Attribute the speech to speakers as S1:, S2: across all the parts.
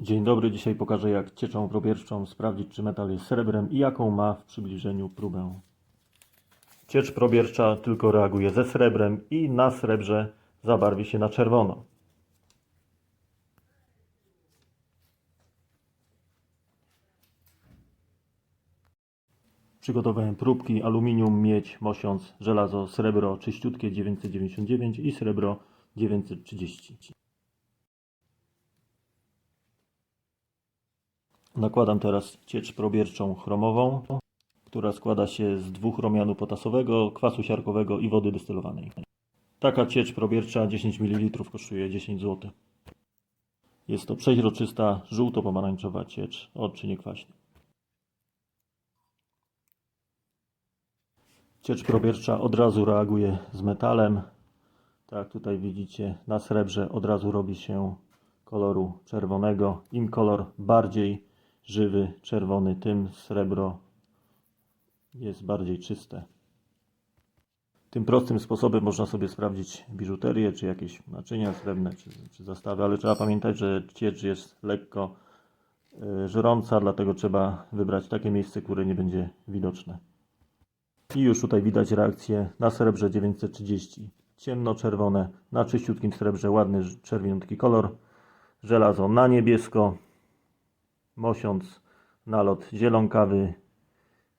S1: Dzień dobry, dzisiaj pokażę jak cieczą probierczą sprawdzić czy metal jest srebrem i jaką ma w przybliżeniu próbę. Ciecz probiercza tylko reaguje ze srebrem i na srebrze zabarwi się na czerwono. Przygotowałem próbki aluminium, miedź, mosiąc, żelazo, srebro czyściutkie 999 i srebro 930. Nakładam teraz ciecz probierczą chromową, która składa się z dwóch romianu potasowego, kwasu siarkowego i wody destylowanej. Taka ciecz probiercza 10 ml kosztuje 10 zł. Jest to przeźroczysta, żółto-pomarańczowa ciecz o odczynie kwaśnym. Ciecz probiercza od razu reaguje z metalem. Tak tutaj widzicie, na srebrze od razu robi się koloru czerwonego. Im kolor bardziej żywy, czerwony, tym srebro jest bardziej czyste. Tym prostym sposobem można sobie sprawdzić biżuterię, czy jakieś naczynia srebrne, czy, czy zastawy, ale trzeba pamiętać, że ciecz jest lekko y, żrąca, dlatego trzeba wybrać takie miejsce, które nie będzie widoczne. I już tutaj widać reakcję na srebrze 930. Ciemno-czerwone, na czyściutkim srebrze ładny czerwieniutki kolor. Żelazo na niebiesko, mosiąc, nalot zielonkawy,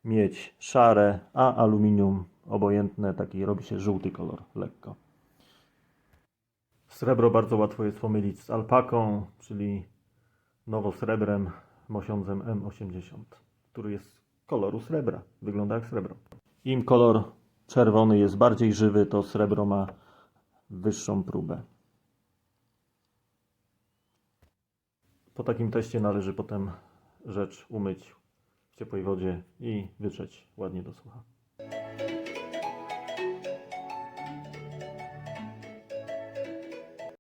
S1: miedź szare, a aluminium obojętne, taki robi się żółty kolor lekko. Srebro bardzo łatwo jest pomylić z alpaką, czyli nowosrebrem, mosiądzem M80, który jest koloru srebra, wygląda jak srebro. Im kolor czerwony jest bardziej żywy, to srebro ma wyższą próbę. Po takim teście należy potem rzecz umyć w ciepłej wodzie i wytrzeć ładnie do sucha.